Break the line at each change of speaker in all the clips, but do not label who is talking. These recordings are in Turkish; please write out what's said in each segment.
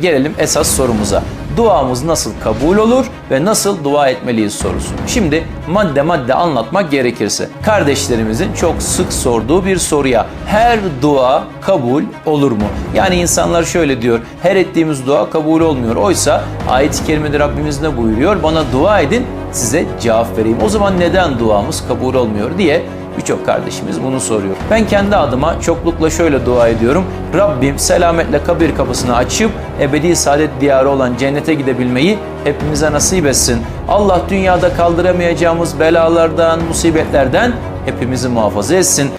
Gelelim esas sorumuza. Duamız nasıl kabul olur ve nasıl dua etmeliyiz sorusu. Şimdi madde madde anlatmak gerekirse kardeşlerimizin çok sık sorduğu bir soruya her dua kabul olur mu? Yani insanlar şöyle diyor her ettiğimiz dua kabul olmuyor. Oysa ayet-i kerimede Rabbimiz ne buyuruyor? Bana dua edin size cevap vereyim. O zaman neden duamız kabul olmuyor diye Birçok kardeşimiz bunu soruyor. Ben kendi adıma çoklukla şöyle dua ediyorum. Rabbim selametle kabir kapısını açıp ebedi saadet diyarı olan cennete gidebilmeyi hepimize nasip etsin. Allah dünyada kaldıramayacağımız belalardan, musibetlerden hepimizi muhafaza etsin.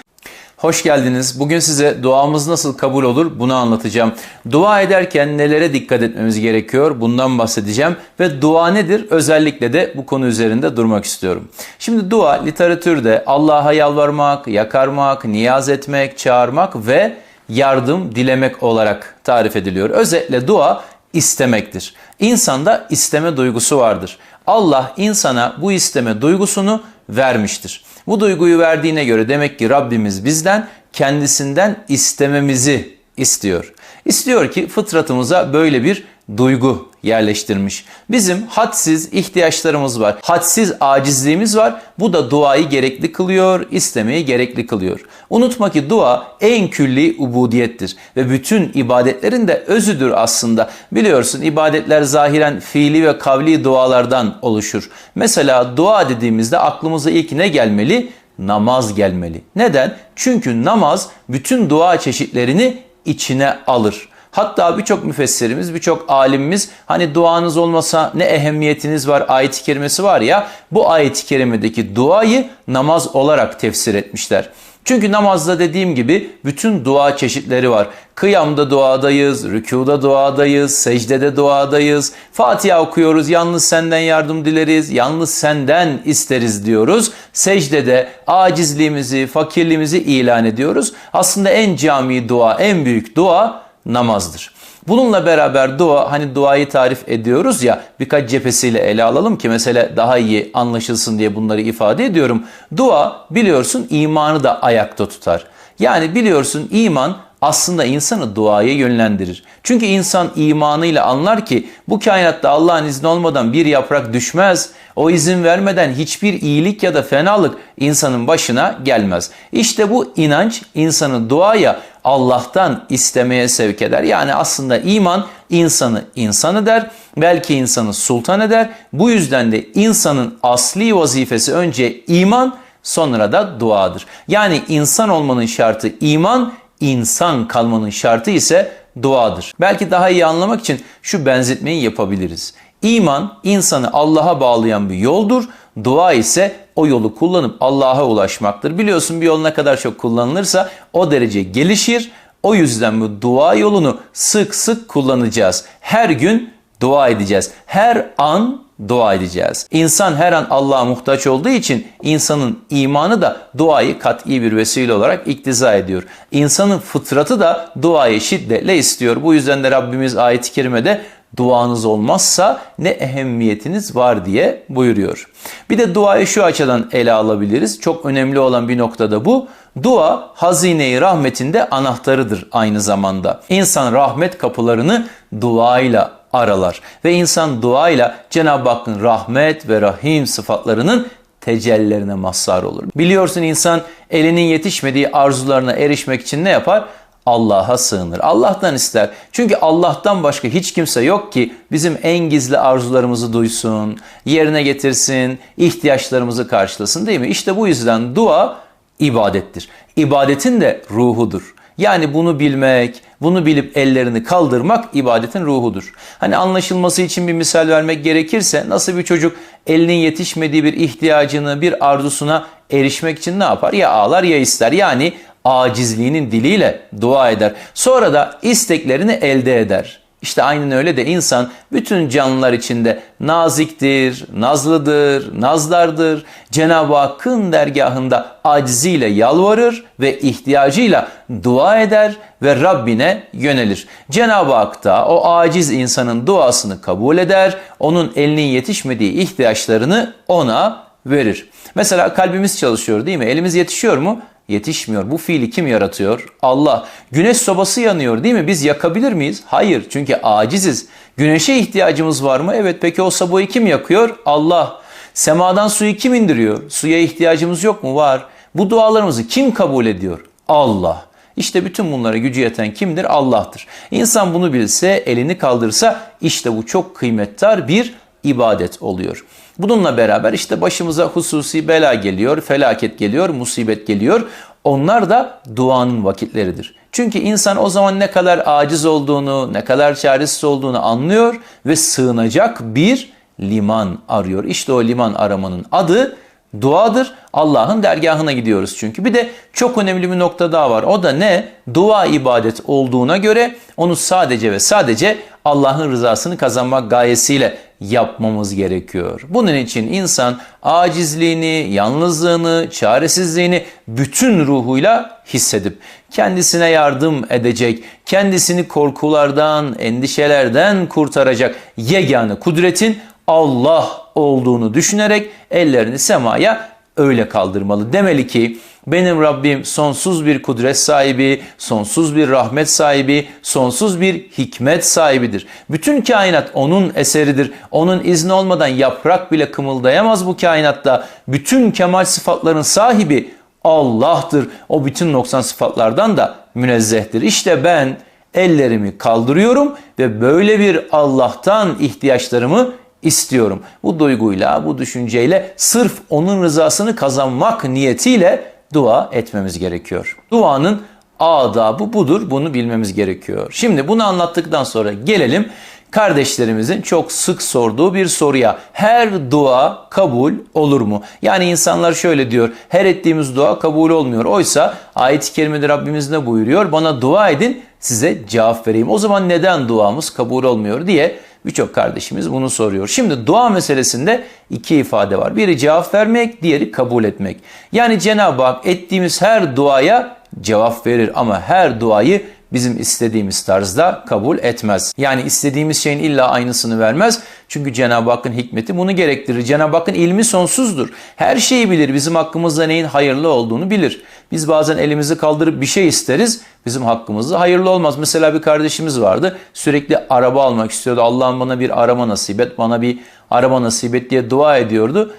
Hoş geldiniz. Bugün size duamız nasıl kabul olur bunu anlatacağım. Dua ederken nelere dikkat etmemiz gerekiyor bundan bahsedeceğim. Ve dua nedir? Özellikle de bu konu üzerinde durmak istiyorum. Şimdi dua literatürde Allah'a yalvarmak, yakarmak, niyaz etmek, çağırmak ve yardım dilemek olarak tarif ediliyor. Özetle dua istemektir. İnsanda isteme duygusu vardır. Allah insana bu isteme duygusunu vermiştir. Bu duyguyu verdiğine göre demek ki Rabbimiz bizden kendisinden istememizi istiyor. İstiyor ki fıtratımıza böyle bir duygu yerleştirmiş. Bizim hadsiz ihtiyaçlarımız var. Hadsiz acizliğimiz var. Bu da duayı gerekli kılıyor, istemeyi gerekli kılıyor. Unutma ki dua en külli ubudiyettir ve bütün ibadetlerin de özüdür aslında. Biliyorsun ibadetler zahiren fiili ve kavli dualardan oluşur. Mesela dua dediğimizde aklımıza ilk ne gelmeli? Namaz gelmeli. Neden? Çünkü namaz bütün dua çeşitlerini içine alır. Hatta birçok müfessirimiz, birçok alimimiz hani duanız olmasa ne ehemmiyetiniz var ayet-i kerimesi var ya bu ayet-i kerimedeki duayı namaz olarak tefsir etmişler. Çünkü namazda dediğim gibi bütün dua çeşitleri var. Kıyamda duadayız, rükuda duadayız, secdede duadayız. Fatiha okuyoruz, yalnız senden yardım dileriz, yalnız senden isteriz diyoruz. Secdede acizliğimizi, fakirliğimizi ilan ediyoruz. Aslında en cami dua, en büyük dua namazdır. Bununla beraber dua hani duayı tarif ediyoruz ya birkaç cephesiyle ele alalım ki mesela daha iyi anlaşılsın diye bunları ifade ediyorum. Dua biliyorsun imanı da ayakta tutar. Yani biliyorsun iman aslında insanı duaya yönlendirir. Çünkü insan imanıyla anlar ki bu kainatta Allah'ın izni olmadan bir yaprak düşmez. O izin vermeden hiçbir iyilik ya da fenalık insanın başına gelmez. İşte bu inanç insanı duaya Allah'tan istemeye sevk eder. Yani aslında iman insanı insan eder, belki insanı sultan eder. Bu yüzden de insanın asli vazifesi önce iman, sonra da duadır. Yani insan olmanın şartı iman, insan kalmanın şartı ise duadır. Belki daha iyi anlamak için şu benzetmeyi yapabiliriz. İman insanı Allah'a bağlayan bir yoldur. Dua ise o yolu kullanıp Allah'a ulaşmaktır. Biliyorsun bir yol ne kadar çok kullanılırsa o derece gelişir. O yüzden bu dua yolunu sık sık kullanacağız. Her gün dua edeceğiz. Her an dua edeceğiz. İnsan her an Allah'a muhtaç olduğu için insanın imanı da duayı kat'i bir vesile olarak iktiza ediyor. İnsanın fıtratı da duayı şiddetle istiyor. Bu yüzden de Rabbimiz ayet-i kerimede duanız olmazsa ne ehemmiyetiniz var diye buyuruyor. Bir de duayı şu açıdan ele alabiliriz. Çok önemli olan bir noktada bu. Dua hazine-i rahmetinde anahtarıdır aynı zamanda. İnsan rahmet kapılarını duayla aralar ve insan duayla Cenab-ı Hakk'ın rahmet ve rahim sıfatlarının tecellilerine mazhar olur. Biliyorsun insan elinin yetişmediği arzularına erişmek için ne yapar? Allah'a sığınır. Allah'tan ister. Çünkü Allah'tan başka hiç kimse yok ki bizim en gizli arzularımızı duysun, yerine getirsin, ihtiyaçlarımızı karşılasın değil mi? İşte bu yüzden dua ibadettir. İbadetin de ruhudur. Yani bunu bilmek, bunu bilip ellerini kaldırmak ibadetin ruhudur. Hani anlaşılması için bir misal vermek gerekirse nasıl bir çocuk elinin yetişmediği bir ihtiyacını, bir arzusuna erişmek için ne yapar? Ya ağlar ya ister. Yani acizliğinin diliyle dua eder. Sonra da isteklerini elde eder. İşte aynen öyle de insan bütün canlılar içinde naziktir, nazlıdır, nazlardır. Cenab-ı Hakk'ın dergahında aciziyle yalvarır ve ihtiyacıyla dua eder ve Rabbine yönelir. Cenab-ı Hak da o aciz insanın duasını kabul eder, onun elinin yetişmediği ihtiyaçlarını ona verir. Mesela kalbimiz çalışıyor değil mi? Elimiz yetişiyor mu? Yetişmiyor. Bu fiili kim yaratıyor? Allah. Güneş sobası yanıyor değil mi? Biz yakabilir miyiz? Hayır. Çünkü aciziz. Güneşe ihtiyacımız var mı? Evet. Peki o sobayı kim yakıyor? Allah. Semadan suyu kim indiriyor? Suya ihtiyacımız yok mu? Var. Bu dualarımızı kim kabul ediyor? Allah. İşte bütün bunlara gücü yeten kimdir? Allah'tır. İnsan bunu bilse, elini kaldırsa işte bu çok kıymetli bir ibadet oluyor. Bununla beraber işte başımıza hususi bela geliyor, felaket geliyor, musibet geliyor. Onlar da duanın vakitleridir. Çünkü insan o zaman ne kadar aciz olduğunu, ne kadar çaresiz olduğunu anlıyor ve sığınacak bir liman arıyor. İşte o liman aramanın adı duadır. Allah'ın dergahına gidiyoruz çünkü. Bir de çok önemli bir nokta daha var. O da ne? Dua ibadet olduğuna göre onu sadece ve sadece Allah'ın rızasını kazanmak gayesiyle yapmamız gerekiyor. Bunun için insan acizliğini, yalnızlığını, çaresizliğini bütün ruhuyla hissedip kendisine yardım edecek, kendisini korkulardan, endişelerden kurtaracak yegane kudretin Allah olduğunu düşünerek ellerini semaya öyle kaldırmalı. Demeli ki benim Rabbim sonsuz bir kudret sahibi, sonsuz bir rahmet sahibi, sonsuz bir hikmet sahibidir. Bütün kainat onun eseridir. Onun izni olmadan yaprak bile kımıldayamaz bu kainatta. Bütün kemal sıfatların sahibi Allah'tır. O bütün noksan sıfatlardan da münezzehtir. İşte ben ellerimi kaldırıyorum ve böyle bir Allah'tan ihtiyaçlarımı istiyorum. Bu duyguyla, bu düşünceyle sırf onun rızasını kazanmak niyetiyle dua etmemiz gerekiyor. Duanın adabı budur. Bunu bilmemiz gerekiyor. Şimdi bunu anlattıktan sonra gelelim kardeşlerimizin çok sık sorduğu bir soruya. Her dua kabul olur mu? Yani insanlar şöyle diyor. Her ettiğimiz dua kabul olmuyor. Oysa ayet-i kerimede Rabbimiz ne buyuruyor? Bana dua edin size cevap vereyim. O zaman neden duamız kabul olmuyor diye Birçok kardeşimiz bunu soruyor. Şimdi dua meselesinde iki ifade var. Biri cevap vermek, diğeri kabul etmek. Yani Cenab-ı Hak ettiğimiz her duaya cevap verir ama her duayı bizim istediğimiz tarzda kabul etmez. Yani istediğimiz şeyin illa aynısını vermez. Çünkü Cenab-ı Hakk'ın hikmeti bunu gerektirir. Cenab-ı Hakk'ın ilmi sonsuzdur. Her şeyi bilir. Bizim hakkımızda neyin hayırlı olduğunu bilir. Biz bazen elimizi kaldırıp bir şey isteriz. Bizim hakkımızda hayırlı olmaz. Mesela bir kardeşimiz vardı. Sürekli araba almak istiyordu. Allah'ım bana bir araba nasip et, bana bir araba nasip et diye dua ediyordu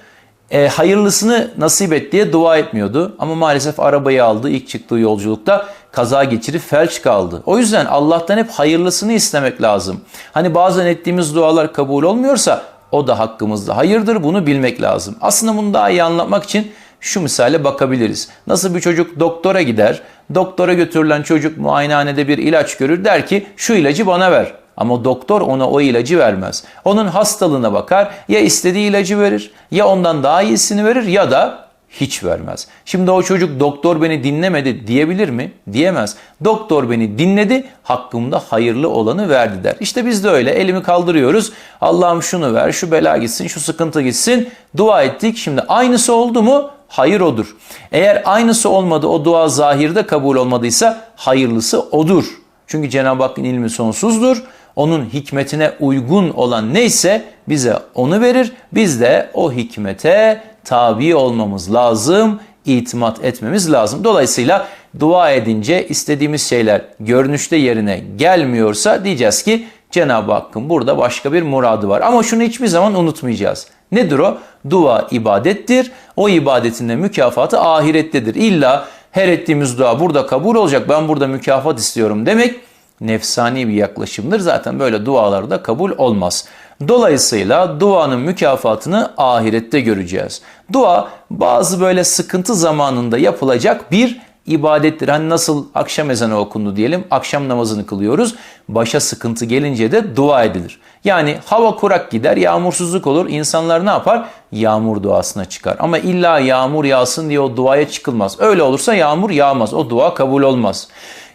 e, hayırlısını nasip et diye dua etmiyordu. Ama maalesef arabayı aldı ilk çıktığı yolculukta kaza geçirip felç kaldı. O yüzden Allah'tan hep hayırlısını istemek lazım. Hani bazen ettiğimiz dualar kabul olmuyorsa o da hakkımızda hayırdır bunu bilmek lazım. Aslında bunu daha iyi anlatmak için şu misale bakabiliriz. Nasıl bir çocuk doktora gider, doktora götürülen çocuk muayenehanede bir ilaç görür der ki şu ilacı bana ver. Ama doktor ona o ilacı vermez. Onun hastalığına bakar ya istediği ilacı verir ya ondan daha iyisini verir ya da hiç vermez. Şimdi o çocuk doktor beni dinlemedi diyebilir mi? Diyemez. Doktor beni dinledi, hakkımda hayırlı olanı verdi der. İşte biz de öyle elimi kaldırıyoruz. Allah'ım şunu ver, şu bela gitsin, şu sıkıntı gitsin. Dua ettik. Şimdi aynısı oldu mu? Hayır odur. Eğer aynısı olmadı, o dua zahirde kabul olmadıysa hayırlısı odur. Çünkü Cenab-ı Hakk'ın ilmi sonsuzdur onun hikmetine uygun olan neyse bize onu verir. Biz de o hikmete tabi olmamız lazım, itimat etmemiz lazım. Dolayısıyla dua edince istediğimiz şeyler görünüşte yerine gelmiyorsa diyeceğiz ki Cenab-ı Hakk'ın burada başka bir muradı var. Ama şunu hiçbir zaman unutmayacağız. Nedir o? Dua ibadettir. O ibadetin de mükafatı ahirettedir. İlla her ettiğimiz dua burada kabul olacak. Ben burada mükafat istiyorum demek nefsani bir yaklaşımdır. Zaten böyle dualarda kabul olmaz. Dolayısıyla duanın mükafatını ahirette göreceğiz. Dua bazı böyle sıkıntı zamanında yapılacak bir ibadettir. Hani nasıl akşam ezanı okundu diyelim, akşam namazını kılıyoruz. Başa sıkıntı gelince de dua edilir. Yani hava kurak gider, yağmursuzluk olur. İnsanlar ne yapar? Yağmur duasına çıkar. Ama illa yağmur yağsın diye o duaya çıkılmaz. Öyle olursa yağmur yağmaz. O dua kabul olmaz.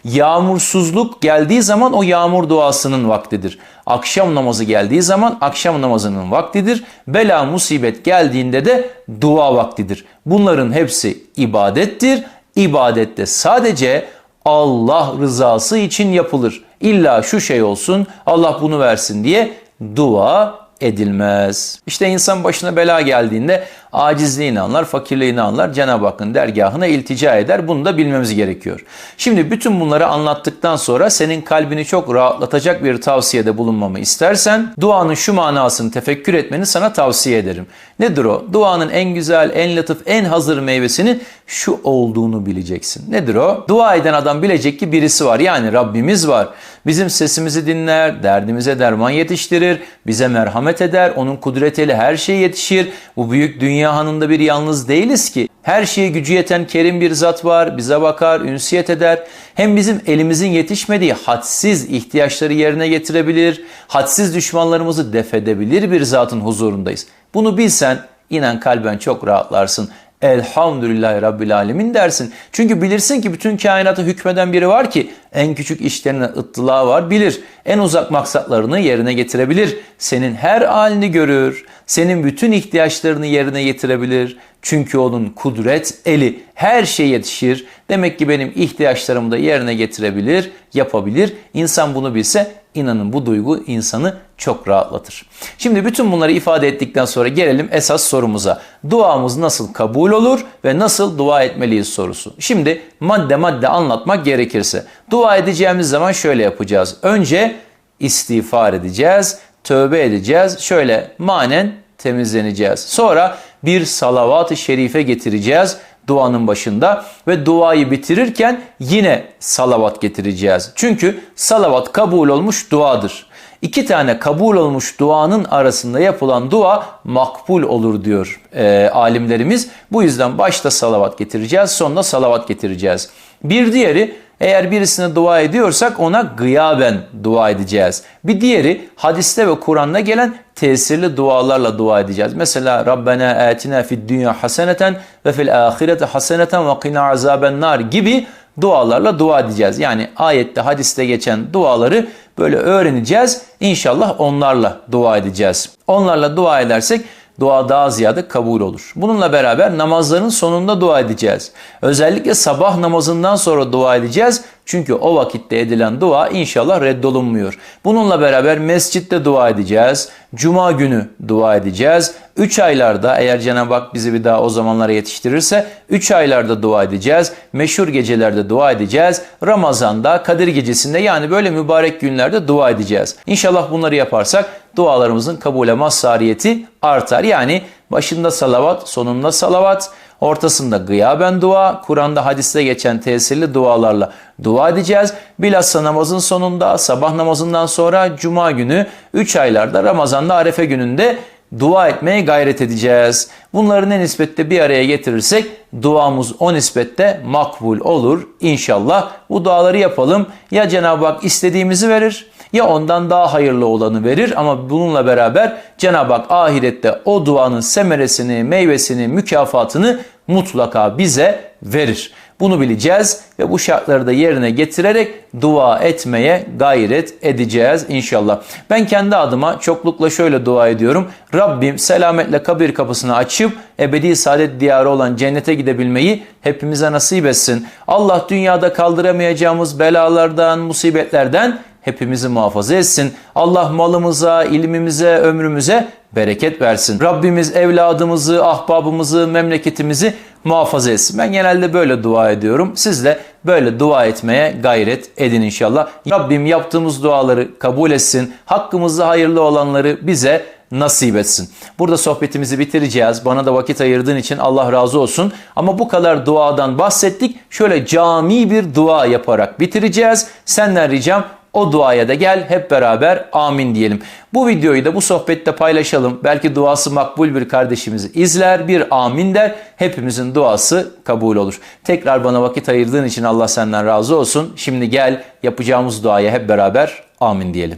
Yağmursuzluk geldiği zaman o yağmur duasının vaktidir. Akşam namazı geldiği zaman akşam namazının vaktidir. Bela musibet geldiğinde de dua vaktidir. Bunların hepsi ibadettir. İbadette sadece Allah rızası için yapılır. İlla şu şey olsun, Allah bunu versin diye dua edilmez. İşte insan başına bela geldiğinde Acizliğini anlar, fakirliğini anlar, Cenab-ı Hakk'ın dergahına iltica eder. Bunu da bilmemiz gerekiyor. Şimdi bütün bunları anlattıktan sonra senin kalbini çok rahatlatacak bir tavsiyede bulunmamı istersen duanın şu manasını tefekkür etmeni sana tavsiye ederim. Nedir o? Duanın en güzel, en latif, en hazır meyvesinin şu olduğunu bileceksin. Nedir o? Dua eden adam bilecek ki birisi var. Yani Rabbimiz var. Bizim sesimizi dinler, derdimize derman yetiştirir, bize merhamet eder, onun kudretiyle her şey yetişir. Bu büyük dünya hanında bir yalnız değiliz ki. Her şeye gücü yeten kerim bir zat var, bize bakar, ünsiyet eder. Hem bizim elimizin yetişmediği hadsiz ihtiyaçları yerine getirebilir, hadsiz düşmanlarımızı defedebilir bir zatın huzurundayız. Bunu bilsen inan kalben çok rahatlarsın. Elhamdülillahi Rabbil Alemin dersin. Çünkü bilirsin ki bütün kainatı hükmeden biri var ki en küçük işlerine ıttıla var bilir. En uzak maksatlarını yerine getirebilir. Senin her halini görür. Senin bütün ihtiyaçlarını yerine getirebilir. Çünkü onun kudret eli her şeye yetişir. Demek ki benim ihtiyaçlarımı da yerine getirebilir, yapabilir. İnsan bunu bilse inanın bu duygu insanı çok rahatlatır. Şimdi bütün bunları ifade ettikten sonra gelelim esas sorumuza. Duamız nasıl kabul olur ve nasıl dua etmeliyiz sorusu. Şimdi madde madde anlatmak gerekirse dua edeceğimiz zaman şöyle yapacağız. Önce istiğfar edeceğiz, tövbe edeceğiz. Şöyle manen temizleneceğiz. Sonra bir salavat-ı şerife getireceğiz duanın başında ve duayı bitirirken yine salavat getireceğiz. Çünkü salavat kabul olmuş duadır. İki tane kabul olmuş duanın arasında yapılan dua makbul olur diyor e, alimlerimiz. Bu yüzden başta salavat getireceğiz, sonra salavat getireceğiz. Bir diğeri eğer birisine dua ediyorsak ona gıyaben dua edeceğiz. Bir diğeri hadiste ve Kur'an'da gelen tesirli dualarla dua edeceğiz. Mesela Rabbena atina fid dünya haseneten ve fil ahirete haseneten ve qina azaben nar gibi dualarla dua edeceğiz. Yani ayette hadiste geçen duaları böyle öğreneceğiz. İnşallah onlarla dua edeceğiz. Onlarla dua edersek dua daha ziyade kabul olur. Bununla beraber namazların sonunda dua edeceğiz. Özellikle sabah namazından sonra dua edeceğiz. Çünkü o vakitte edilen dua inşallah reddolunmuyor. Bununla beraber mescitte dua edeceğiz. Cuma günü dua edeceğiz. 3 aylarda eğer Cenab-ı Hak bizi bir daha o zamanlara yetiştirirse 3 aylarda dua edeceğiz. Meşhur gecelerde dua edeceğiz. Ramazan'da, Kadir gecesinde yani böyle mübarek günlerde dua edeceğiz. İnşallah bunları yaparsak dualarımızın kabule mazhariyeti artar. Yani başında salavat, sonunda salavat, ortasında gıyaben dua, Kur'an'da hadiste geçen tesirli dualarla dua edeceğiz. Bilhassa namazın sonunda, sabah namazından sonra cuma günü, 3 aylarda Ramazan'da Arefe gününde dua etmeye gayret edeceğiz. Bunları ne nispette bir araya getirirsek duamız o nispette makbul olur inşallah. Bu duaları yapalım. Ya Cenab-ı Hak istediğimizi verir ya ondan daha hayırlı olanı verir ama bununla beraber Cenab-ı Hak ahirette o duanın semeresini, meyvesini, mükafatını mutlaka bize verir. Bunu bileceğiz ve bu şartları da yerine getirerek dua etmeye gayret edeceğiz inşallah. Ben kendi adıma çoklukla şöyle dua ediyorum. Rabbim selametle kabir kapısını açıp ebedi saadet diyarı olan cennete gidebilmeyi hepimize nasip etsin. Allah dünyada kaldıramayacağımız belalardan, musibetlerden hepimizi muhafaza etsin. Allah malımıza, ilmimize, ömrümüze bereket versin. Rabbimiz evladımızı, ahbabımızı, memleketimizi muhafaza etsin. Ben genelde böyle dua ediyorum. Siz de böyle dua etmeye gayret edin inşallah. Rabbim yaptığımız duaları kabul etsin. Hakkımızda hayırlı olanları bize nasip etsin. Burada sohbetimizi bitireceğiz. Bana da vakit ayırdığın için Allah razı olsun. Ama bu kadar duadan bahsettik. Şöyle cami bir dua yaparak bitireceğiz. Senden ricam o duaya da gel hep beraber amin diyelim. Bu videoyu da bu sohbette paylaşalım. Belki duası makbul bir kardeşimizi izler, bir amin der. Hepimizin duası kabul olur. Tekrar bana vakit ayırdığın için Allah senden razı olsun. Şimdi gel yapacağımız duaya hep beraber amin diyelim.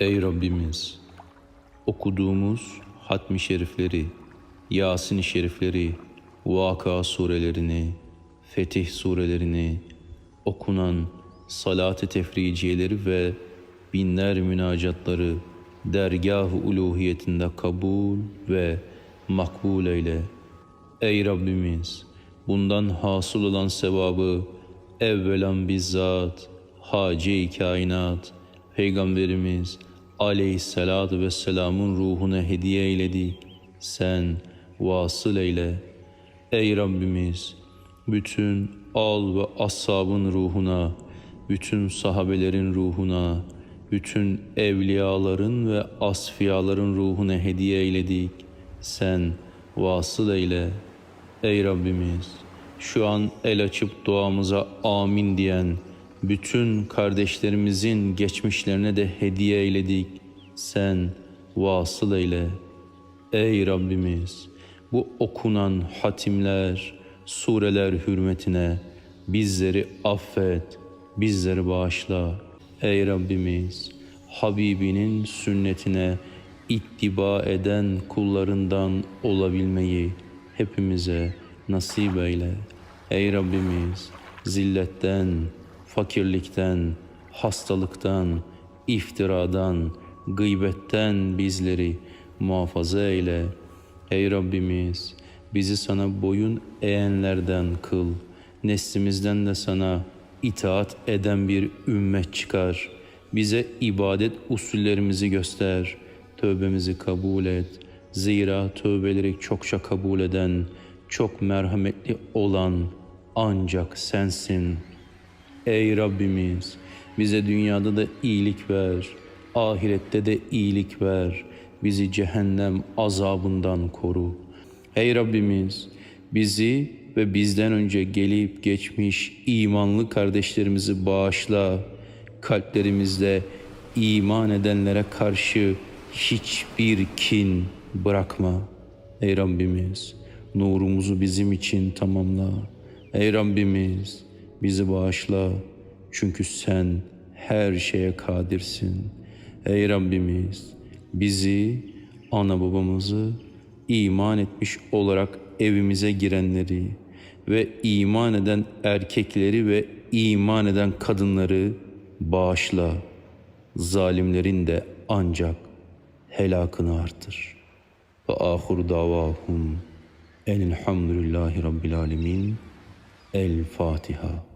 Ey Rabbimiz! Okuduğumuz hatmi şerifleri, Yasin-i şerifleri, Vaka surelerini, Fetih surelerini, okunan salat-ı tefriciyeleri ve binler münacatları dergah-ı uluhiyetinde kabul ve makbul eyle. Ey Rabbimiz! Bundan hasıl olan sevabı evvelan bizzat, hace-i kainat, Peygamberimiz aleyhissalatu vesselamın ruhuna hediye eyledik. Sen vasıl eyle. Ey Rabbimiz, bütün al ve ashabın ruhuna, bütün sahabelerin ruhuna, bütün evliyaların ve asfiyaların ruhuna hediye eyledik. Sen vasıl eyle. Ey Rabbimiz, şu an el açıp duamıza amin diyen bütün kardeşlerimizin geçmişlerine de hediye eyledik. Sen vasıl eyle. Ey Rabbimiz, bu okunan hatimler, sureler hürmetine bizleri affet, bizleri bağışla. Ey Rabbimiz, Habibinin sünnetine ittiba eden kullarından olabilmeyi hepimize nasip eyle. Ey Rabbimiz, zilletten, fakirlikten, hastalıktan, iftiradan, gıybetten bizleri muhafaza eyle. Ey Rabbimiz, bizi sana boyun eğenlerden kıl. Neslimizden de sana itaat eden bir ümmet çıkar. Bize ibadet usullerimizi göster. Tövbemizi kabul et. Zira tövbeleri çokça kabul eden, çok merhametli olan ancak sensin. Ey Rabbimiz bize dünyada da iyilik ver, ahirette de iyilik ver. Bizi cehennem azabından koru. Ey Rabbimiz bizi ve bizden önce gelip geçmiş imanlı kardeşlerimizi bağışla. Kalplerimizde iman edenlere karşı hiçbir kin bırakma. Ey Rabbimiz nurumuzu bizim için tamamla. Ey Rabbimiz bizi bağışla. Çünkü sen her şeye kadirsin. Ey Rabbimiz bizi, ana babamızı iman etmiş olarak evimize girenleri ve iman eden erkekleri ve iman eden kadınları bağışla. Zalimlerin de ancak helakını artır. Ve ahur davahum enilhamdülillahi rabbil alemin. El Fatiha.